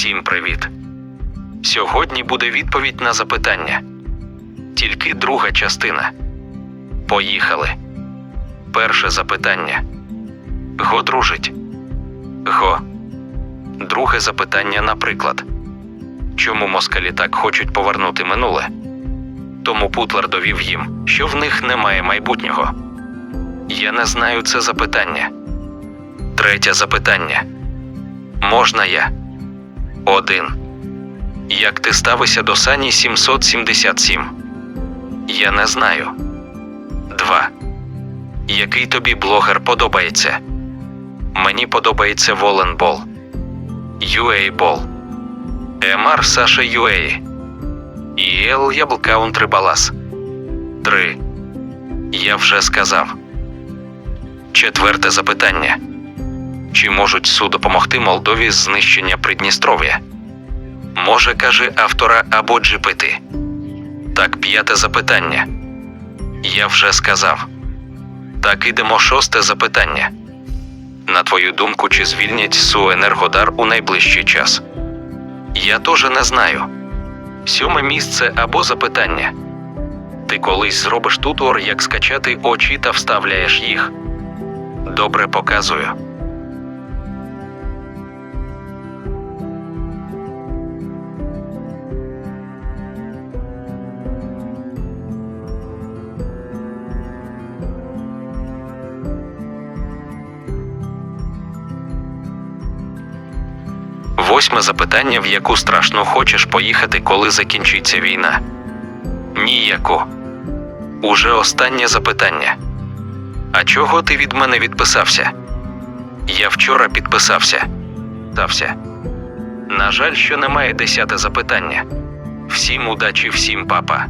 Всім привіт. Сьогодні буде відповідь на запитання. Тільки друга частина. Поїхали. Перше запитання. Го дружить. Го. Друге запитання, наприклад. Чому москалі так хочуть повернути минуле? Тому Путлер довів їм, що в них немає майбутнього. Я не знаю це запитання. Третє запитання. Можна я? Один. Як ти ставишся до Сані 777? Я не знаю. Два. Який тобі блогер подобається? Мені подобається Воленбол. UA-бол. Емар Саша UA. ІЛ Яблкаунтри Балас. Три. Я вже сказав. Четверте запитання. Чи можуть СУ допомогти Молдові з знищення Придністров'я? Може, каже автора або GPT. Так, п'яте запитання. Я вже сказав. Так ідемо шосте запитання. На твою думку, чи звільнять СУ Енергодар у найближчий час? Я теж не знаю. Сьоме місце або запитання. Ти колись зробиш тутор, як скачати очі та вставляєш їх. Добре показую. Восьме запитання, в яку страшно хочеш поїхати, коли закінчиться війна? Ніяку. Уже останнє запитання. А чого ти від мене відписався? Я вчора підписався. Тався. На жаль, що немає десяте запитання. Всім удачі, всім папа.